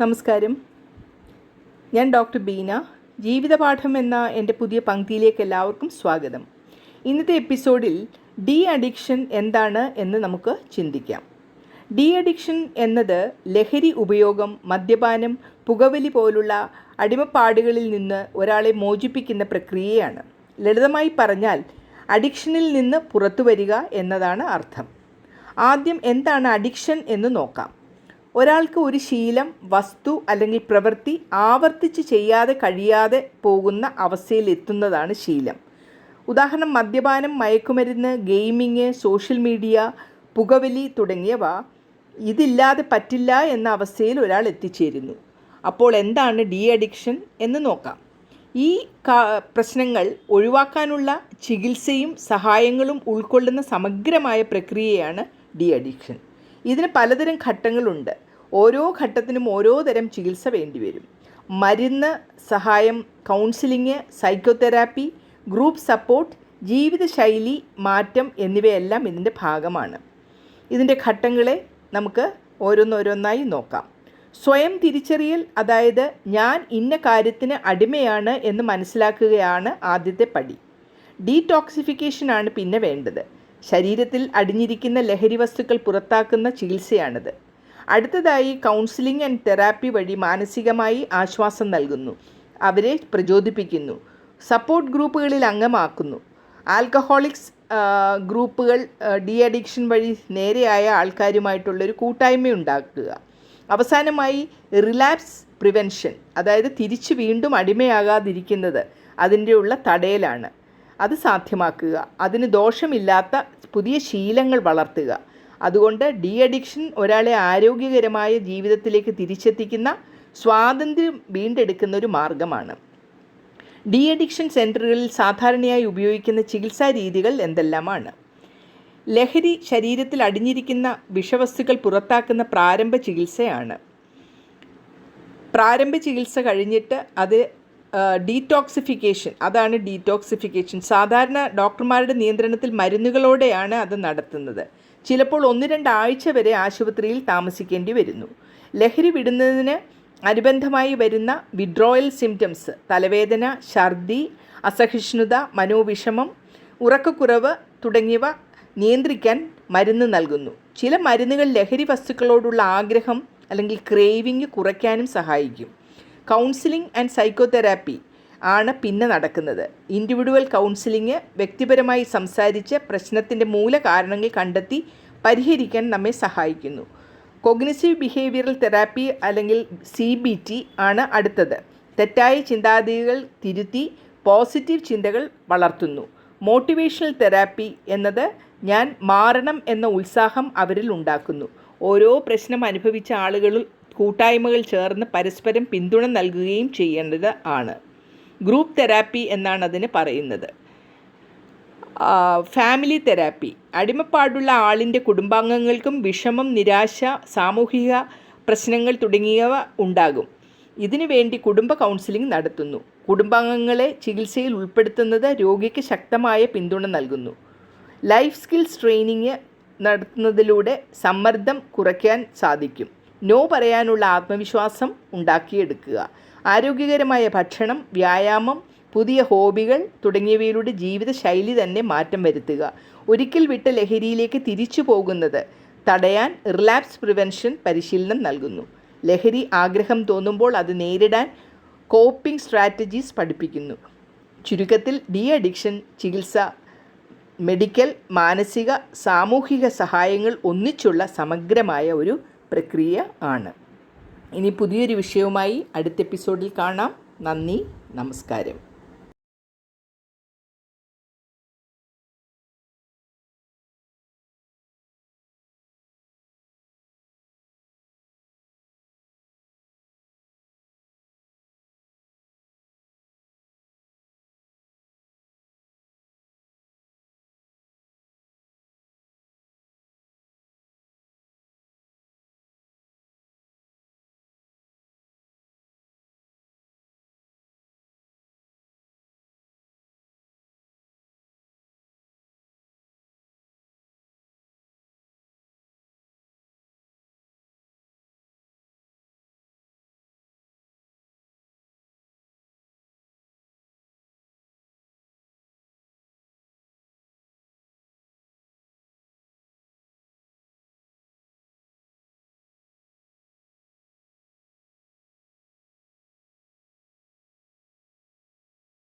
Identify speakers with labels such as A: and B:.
A: നമസ്കാരം. ഞാൻ ഡോക്ടർ ബീന. ജീവിതപാഠം എന്ന എന്റെ പുതിയ പങ്ക്തിയിലേക്ക് എല്ലാവർക്കും സ്വാഗതം. ഇന്നത്തെ എപ്പിസോഡിൽ ഡി അഡിക്ഷൻ എന്താണ് എന്ന് നമുക്ക് ചിന്തിക്കാം. ഡി അഡിക്ഷൻ എന്നത് ലഹരി ഉപയോഗം മദ്യപാനം പുകവലി പോലുള്ള അടിമപ്പാടുകളിൽ നിന്ന് ഒരാളെ മോചിപ്പിക്കുന്ന പ്രക്രിയയാണ്. ലളിതമായി പറഞ്ഞാൽ അഡിക്ഷനിൽ നിന്ന് പുറത്തു വരിക എന്നതാണ് അർത്ഥം. ആദ്യം എന്താണ് അഡിക്ഷൻ എന്ന് നോക്കാം. ഒരാൾക്ക് ഒരു ശീലം വസ്തു അല്ലെങ്കിൽ പ്രവൃത്തി ആവർത്തിച്ച് ചെയ്യാതെ കഴിയാതെ പോകുന്ന അവസ്ഥയിൽ എത്തുന്നതാണ് ശീലം. ഉദാഹരണം മദ്യപാനം മയക്കുമരുന്ന് ഗെയിമിങ് സോഷ്യൽ മീഡിയ പുകവലി തുടങ്ങിയവ ഇതില്ലാതെ പറ്റില്ല എന്ന അവസ്ഥയിൽ ഒരാൾ എത്തിച്ചേരുന്നു. അപ്പോൾ എന്താണ് ഡി അഡിക്ഷൻ എന്ന് നോക്കാം. ഈ പ്രശ്നങ്ങൾ ഒഴിവാക്കാനുള്ള ചികിത്സയും സഹായങ്ങളും ഉൾക്കൊള്ളുന്ന സമഗ്രമായ പ്രക്രിയയാണ് ഡി അഡിക്ഷൻ. ഇതിന് പലതരം ഘട്ടങ്ങളുണ്ട്. ഓരോ ഘട്ടത്തിനും ഓരോ തരം ചികിത്സ വേണ്ടിവരും മരുന്ന് സഹായം കൗൺസിലിംഗ് സൈക്കോതെറാപ്പി ഗ്രൂപ്പ് സപ്പോർട്ട് ജീവിതശൈലി മാറ്റം എന്നിവയെല്ലാം ഇതിന്റെ ഭാഗമാണ്. ഇതിന്റെ ഘട്ടങ്ങളെ നമുക്ക് ഓരോന്നോരോന്നായി നോക്കാം. സ്വയം തിരിച്ചറിയൽ അതായത് ഞാൻ ഇന്ന കാര്യത്തിന് അടിമയാണ് എന്ന് മനസ്സിലാക്കുകയാണ് ആദ്യത്തെ പടി. ഡീടോക്സിഫിക്കേഷനാണ് പിന്നെ വേണ്ടത്. ശരീരത്തിൽ അടിഞ്ഞിരിക്കുന്ന ലഹരി വസ്തുക്കൾ പുറത്താക്കുന്ന ചികിത്സയാണിത്. അടുത്തതായി കൗൺസിലിംഗ് ആൻഡ് തെറാപ്പി വഴി മാനസികമായി ആശ്വാസം നൽകുന്നു. അവരെ പ്രചോദിപ്പിക്കുന്നു. സപ്പോർട്ട് ഗ്രൂപ്പുകളിൽ അംഗമാക്കുന്നു. ആൽക്കഹോളിക്സ് ഗ്രൂപ്പുകൾ ഡി അഡിക്ഷൻ വഴി നേരെയായ ആൾക്കാരുമായിട്ടുള്ളൊരു കൂട്ടായ്മ ഉണ്ടാക്കുക. അവസാനമായി റിലാപ്സ് പ്രിവെൻഷൻ അതായത് തിരിച്ചു വീണ്ടും അടിമയാകാതിരിക്കുന്നത് അതിന്റെ ഉള്ള തടയലാണ്. അത് സാധ്യമാക്കുക. അതിന് ദോഷമില്ലാത്ത പുതിയ ശീലങ്ങൾ വളർത്തുക. അതുകൊണ്ട് ഡി അഡിക്ഷൻ ഒരാളെ ആരോഗ്യകരമായ ജീവിതത്തിലേക്ക് തിരിച്ചെത്തിക്കുന്ന സ്വാതന്ത്ര്യം വീണ്ടെടുക്കുന്ന ഒരു മാർഗമാണ്. ഡി അഡിക്ഷൻ സെന്ററുകളിൽ സാധാരണയായി ഉപയോഗിക്കുന്ന ചികിത്സാ രീതികൾ എന്തെല്ലാമാണ്? ലഹരി ശരീരത്തിൽ അടിഞ്ഞിരിക്കുന്ന വിഷവസ്തുക്കൾ പുറത്താക്കുന്ന പ്രാരംഭ ചികിത്സയാണ്. പ്രാരംഭ ചികിത്സ കഴിഞ്ഞിട്ട് അത് ഡീടോക്സിഫിക്കേഷൻ അതാണ് ഡീറ്റോക്സിഫിക്കേഷൻ സാധാരണ ഡോക്ടർമാരുടെ നിയന്ത്രണത്തിൽ മരുന്നുകളോടെയാണ് അത് നടത്തുന്നത്. ചിലപ്പോൾ ഒന്ന് രണ്ടാഴ്ച വരെ ആശുപത്രിയിൽ താമസിക്കേണ്ടി വരുന്നു. ലഹരി വിടുന്നതിന് അനുബന്ധമായി വരുന്ന വിഡ്രോയൽ സിംറ്റംസ് തലവേദന ഛർദി അസഹിഷ്ണുത മനോവിഷമം ഉറക്കക്കുറവ് തുടങ്ങിയവ നിയന്ത്രിക്കാൻ മരുന്ന് നൽകുന്നു. ചില മരുന്നുകൾ ലഹരി വസ്തുക്കളോടുള്ള ആഗ്രഹം അല്ലെങ്കിൽ ക്രേവിങ് കുറയ്ക്കാനും സഹായിക്കും. കൗൺസിലിംഗ് ആൻഡ് സൈക്കോതെറാപ്പി ആണ് പിന്നെ നടക്കുന്നത്. ഇൻഡിവിജ്വൽ കൗൺസിലിംഗ് വ്യക്തിപരമായി സംസാരിച്ച് പ്രശ്നത്തിന്റെ മൂല കാരണങ്ങൾ കണ്ടെത്തി പരിഹരിക്കാൻ നമ്മെ സഹായിക്കുന്നു. കൊഗ്നിസീവ് ബിഹേവിയറൽ തെറാപ്പി അല്ലെങ്കിൽ സി ബി ടി ആണ് അടുത്തത്. തെറ്റായ ചിന്താഗതികൾ തിരുത്തി പോസിറ്റീവ് ചിന്തകൾ വളർത്തുന്നു. മോട്ടിവേഷണൽ തെറാപ്പി എന്നത് ഞാൻ മാറണം എന്ന ഉത്സാഹം അവരിൽ ഉണ്ടാക്കുന്നു. ഓരോ പ്രശ്നം അനുഭവിച്ച ആളുകൾ കൂട്ടായ്മകൾ ചേർന്ന് പരസ്പരം പിന്തുണ നൽകുകയും ചെയ്യേണ്ടത് ആണ്. ഗ്രൂപ്പ് തെറാപ്പി എന്നാണ് അതിന് പറയുന്നത്. Family therapy. അടിമപ്പാടുള്ള ആളിന്റെ കുടുംബാംഗങ്ങൾക്കും വിഷമം നിരാശ സാമൂഹിക പ്രശ്നങ്ങൾ തുടങ്ങിയവ ഉണ്ടാകും. ഇതിനു വേണ്ടി കുടുംബ കൗൺസിലിംഗ് നടത്തുന്നു. കുടുംബാംഗങ്ങളെ ചികിത്സയിൽ ഉൾപ്പെടുത്തുന്നത് രോഗിക്ക് ശക്തമായ പിന്തുണ നൽകുന്നു. ലൈഫ് സ്കിൽസ് ട്രെയിനിങ് നടത്തുന്നതിലൂടെ സമ്മർദ്ദം കുറയ്ക്കാൻ സാധിക്കും. നോ പറയാനുള്ള ആത്മവിശ്വാസം ഉണ്ടാക്കിയെടുക്കുക. ആരോഗ്യകരമായ ഭക്ഷണം വ്യായാമം പുതിയ ഹോബികൾ തുടങ്ങിയവയിലൂടെ ജീവിതശൈലി തന്നെ മാറ്റം വരുത്തുക. ഒരിക്കൽ വിട്ട ലഹരിയിലേക്ക് തിരിച്ചു പോകുന്നത് തടയാൻ റിലാപ്സ് പ്രിവെൻഷൻ പരിശീലനം നൽകുന്നു. ലഹരി ആഗ്രഹം തോന്നുമ്പോൾ അത് നേരിടാൻ കോപ്പിംഗ് സ്ട്രാറ്റജീസ് പഠിപ്പിക്കുന്നു. ചുരുക്കത്തിൽ ഡി അഡിക്ഷൻ ചികിത്സ മെഡിക്കൽ മാനസിക സാമൂഹിക സഹായങ്ങൾ ഒന്നിച്ചുള്ള സമഗ്രമായ ഒരു പ്രക്രിയ ആണ്. ഇനി പുതിയൊരു വിഷയവുമായി അടുത്ത എപ്പിസോഡിൽ കാണാം. നന്ദി നമസ്കാരം.